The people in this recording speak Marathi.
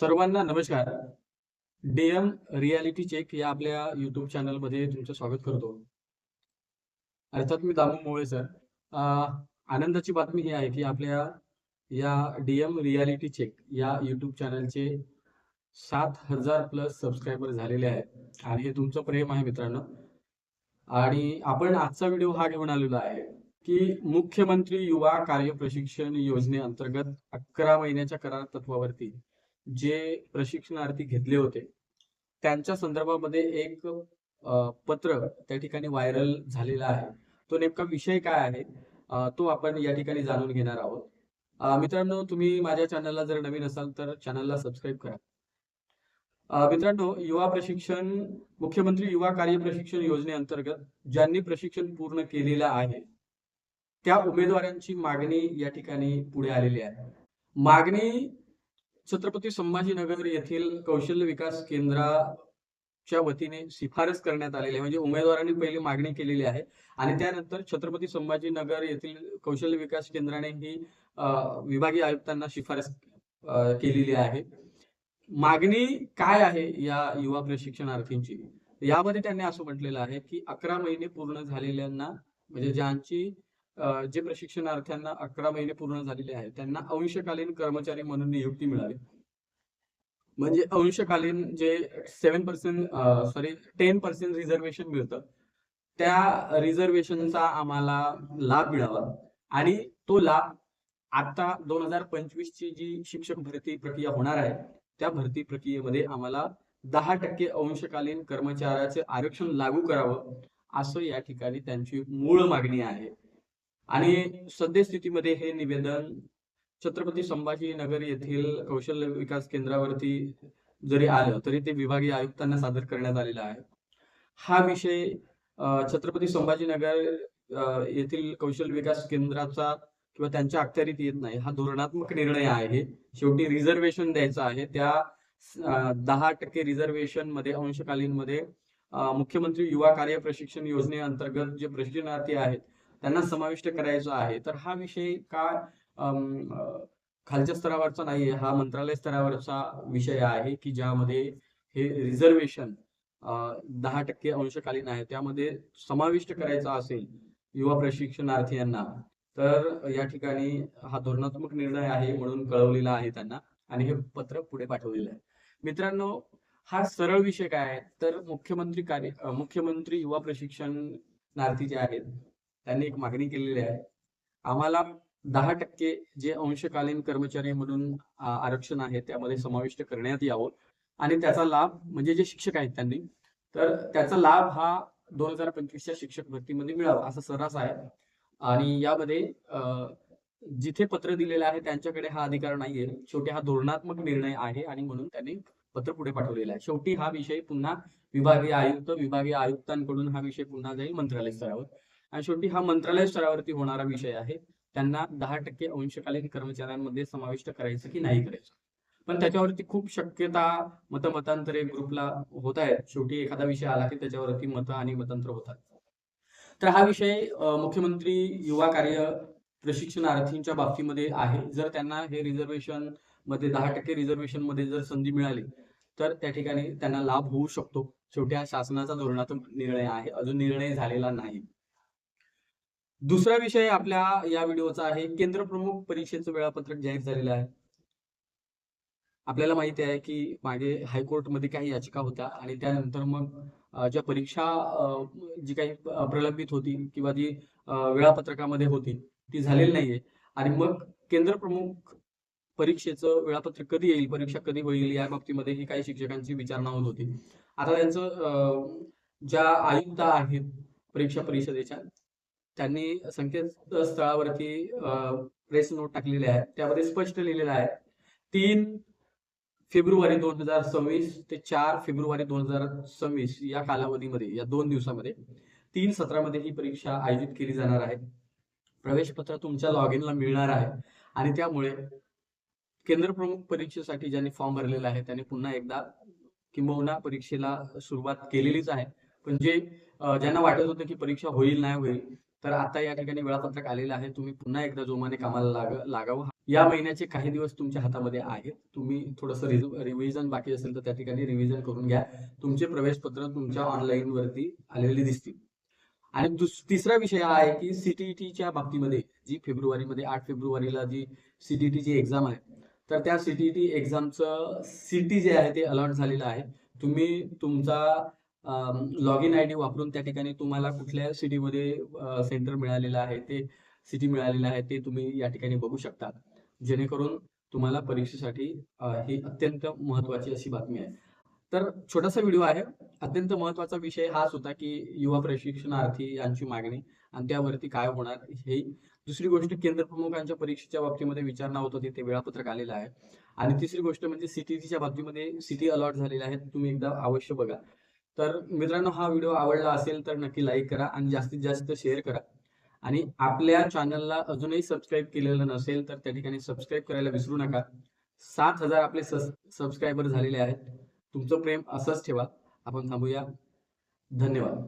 सर्वांना नमस्कार. डीएम रियालिटी चेक या आपल्या युट्यूब चॅनलमध्ये तुमचं स्वागत करतो. अर्थात मी दामू मोळे सर आनंदाची बातमी ही आहे की आपल्या या डीएम रियालिटी चेक या युट्यूब चॅनलचे सात हजार प्लस सबस्क्रायबर झालेले आहेत. आणि हे तुमचं प्रेम आहे मित्रांनो. आणि आपण आजचा व्हिडिओ हा घेऊन आलेलो आहे की मुख्यमंत्री युवा कार्य प्रशिक्षण योजनेअंतर्गत अकरा महिन्याच्या करार तत्वावरती जे प्रशिक्षणार्थी घेतले होते त्यांच्या संदर्भामध्ये एक पत्र त्या ठिकाणी व्हायरल झालेला आहे. तो नेमका विषय काय आहे तो आपण या ठिकाणी जाणून घेणार आहोत. मित्रांनो तुम्ही माझ्या चॅनलला जर नवीन असाल तर चॅनलला सबस्क्राईब करा. मित्रांनो युवा प्रशिक्षण मुख्यमंत्री युवा कार्य प्रशिक्षण योजनेअंतर्गत ज्यांनी प्रशिक्षण पूर्ण केलेलं आहे त्या उमेदवारांची मागणी या ठिकाणी पुढे आलेली आहे. मागणी छत्रपती संभाजीनगर येथील कौशल्य विकास केंद्राच्या वतीने शिफारस करण्यात आलेली आहे. म्हणजे उमेदवारांनी पहिली मागणी केलेली आहे. आणि त्यानंतर छत्रपती संभाजीनगर येथील कौशल्य विकास केंद्राने ही विभागीय आयुक्तांना शिफारस केलेली आहे. मागणी काय आहे या युवा प्रशिक्षणार्थींची? यामध्ये त्यांनी असं म्हटलेलं आहे की अकरा महिने पूर्ण झालेल्यांना म्हणजे ज्यांची जे प्रशिक्षणार्थ्यांना अकरा महिने पूर्ण झालेले आहेत त्यांना अंशकालीन कर्मचारी म्हणून नियुक्ती मिळावी म्हणजे अंशकालीन जे seven percent sorry ten percent reservation मिळतं त्या रिझर्वेशनचा आम्हाला लाभ मिळावा. आणि तो लाभ आता दोन हजार पंचवीस ची जी शिक्षक भरती प्रक्रिया होणार आहे त्या भरती प्रक्रियेमध्ये आम्हाला दहा टक्के अंशकालीन कर्मचाऱ्याचे आरक्षण लागू करावं असं या ठिकाणी त्यांची मूळ मागणी आहे. आणि सद्यस्थितीमध्ये हे निवेदन छत्रपती संभाजीनगर येथील कौशल्य विकास केंद्रावरती जरी आलं तरी ते विभागीय आयुक्तांना सादर करण्यात आलेला आहे. हा विषय छत्रपती संभाजीनगर येथील कौशल्य विकास केंद्राचा किंवा त्यांच्या अखत्यारीत येत नाही हा धोरणात्मक निर्णय आहे. शेवटी रिझर्वेशन द्यायचं आहे. त्या दहा टक्के रिझर्वेशनमध्ये अंशकालीन मध्ये मुख्यमंत्री युवा कार्य प्रशिक्षण योजनेअंतर्गत जे प्रशिक्षणार्थी आहेत त्यांना समाविष्ट करायचा आहे. तर हा विषय का खालच्या स्तरावरचा नाहीये हा मंत्रालय स्तरावरचा विषय आहे की ज्यामध्ये हे रिझर्वेशन दहा टक्के अंशकालीन आहे. त्यामध्ये समाविष्ट करायचा असेल युवा प्रशिक्षणार्थी यांना तर या ठिकाणी हा धोरणात्मक निर्णय आहे म्हणून कळवलेला आहे त्यांना आणि हे पत्र पुढे पाठवलेलं आहे. मित्रांनो हा सरळ विषय काय आहे? तर मुख्यमंत्री कार्य मुख्यमंत्री युवा प्रशिक्षणार्थी जे आहेत त्यांनी एक मागणी केलेली आहे. आम्हाला दहा टक्के जे अंशकालीन कर्मचारी म्हणून आरक्षण आहे त्यामध्ये समाविष्ट करण्यात यावं. आणि त्याचा लाभ म्हणजे जे शिक्षक आहेत त्यांनी तर त्याचा लाभ हा दोन हजार पंचवीसच्या शिक्षक भरतीमध्ये मिळावा असा सर्रास आहे आणि यामध्ये जिथे पत्र दिलेलं आहे त्यांच्याकडे हा अधिकार नाहीये. शेवटी हा धोरणात्मक निर्णय आहे आणि म्हणून त्यांनी पत्र पुढे पाठवलेलं आहे. शेवटी हा विषय पुन्हा विभागीय आयुक्त विभागीय आयुक्तांकडून हा विषय पुन्हा जाईल मंत्रालय स्तरावर आणि शेवटी हा मंत्रालय स्तरावरती होणारा विषय आहे. त्यांना दहा टक्के अंशकालीन कर्मचाऱ्यांमध्ये समाविष्ट करायचं की नाही करायचं. पण त्याच्यावरती खूप शक्यता मतमतांतरे ग्रुपला होत आहेत. शेवटी एखादा विषय आला की त्याच्यावरती मतं आणि मतांतर होतात. तर हा विषय मुख्यमंत्री युवा कार्य प्रशिक्षणार्थींच्या बाबतीमध्ये आहे. जर त्यांना हे रिझर्वेशनमध्ये दहा टक्के रिझर्वेशनमध्ये जर संधी मिळाली तर त्या ठिकाणी त्यांना लाभ होऊ शकतो. शेवटी हा शासनाचा धोरणात्मक निर्णय आहे. अजून निर्णय झालेला नाही. दुसरा विषय आपल्या या व्हिडिओचा आहे. केंद्र प्रमुख परीक्षेचं वेळापत्रक जाहीर झालेलं आहे. आपल्याला माहिती आहे की मागे हायकोर्टमध्ये काही याचिका होत्या आणि त्यानंतर मग ज्या परीक्षा जी काही प्रलंबित होती किंवा जी वेळापत्रकामध्ये होती ती झालेली नाहीये. आणि मग केंद्र प्रमुख परीक्षेचं वेळापत्रक कधी येईल परीक्षा कधी होईल या बाबतीमध्ये ही काही शिक्षकांची विचारणा होत होती. आता त्यांचं ज्या आयुक्त आहेत परीक्षा परिषदेच्या त्यांनी संकेतस्थळावरती प्रेस नोट टाकलेली आहे त्यामध्ये स्पष्ट लिहिलेलं आहे. तीन फेब्रुवारी दोन हजार सव्वीस ते चार फेब्रुवारी दोन हजार सव्वीस या कालावधीमध्ये या दोन दिवसामध्ये तीन सत्रामध्ये ही परीक्षा आयोजित केली जाणार आहे. प्रवेशपत्र तुमच्या लॉग इनला मिळणार आहे. आणि त्यामुळे केंद्र प्रमुख परीक्षेसाठी ज्यांनी फॉर्म भरलेला आहे त्यांनी पुन्हा एकदा किंबहुना परीक्षेला सुरुवात केलेलीच आहे. पण जे ज्यांना वाटत होतं की परीक्षा होईल नाही होईल तर आता या ठिकाणी वेळापत्रक आलेलं आहे. तुम्ही पुन्हा एकदा जोमाने कामाला लाग लागावं. या महिन्याचे काही दिवस तुमच्या हातामध्ये आहेत. तुम्ही थोडंसं रिव्हिजन बाकी असेल तर त्या ठिकाणी रिव्हिजन करून घ्या. तुमचे प्रवेशपत्र तुमच्या ऑनलाईन वरती आलेले दिसतील. आणि तिसरा विषय हा आहे की सीटीईटीच्या बाबतीमध्ये जी फेब्रुवारीमध्ये आठ फेब्रुवारीला जी सीटीईटीची एक्झाम आहे तर त्या सीटीईटी एक्झामचं सिटी जे आहे ते अलॉट झालेलं आहे. तुम्ही तुमचा लॉग इन आय डी वापरून त्या ठिकाणी तुम्हाला कुठल्या सिटीमध्ये सेंटर मिळालेलं आहे ते सिटी मिळालेलं आहे ते तुम्ही या ठिकाणी बघू शकता. जेणेकरून तुम्हाला परीक्षेसाठी ही अत्यंत महत्वाची अशी बातमी आहे. तर छोटासा व्हिडिओ आहे. अत्यंत महत्त्वाचा विषय हाच होता की युवा प्रशिक्षणार्थी यांची मागणी आणि त्यावरती काय होणार हे दुसरी गोष्ट केंद्र प्रमुखांच्या परीक्षेच्या बाबतीमध्ये विचारणा होत होती ते वेळापत्रक आलेलं आहे. आणि तिसरी गोष्ट म्हणजे सिटीच्या बाबतीमध्ये सिटी अलॉट झालेल्या आहेत तुम्ही एकदा अवश्य बघा. तर मित्रांनो हा व्हिडिओ आवडला असेल तर नक्की लाईक करा आणि जास्तीत जास्त शेअर करा. आणि आपल्या चॅनलला अजूनही सबस्क्राईब केलेलं नसेल तर त्या ठिकाणी सबस्क्राईब करायला विसरू नका. सात हजार आपले सबस्क्रायबर झालेले आहेत. तुमचं प्रेम असंच ठेवा. आपण थांबूया. धन्यवाद.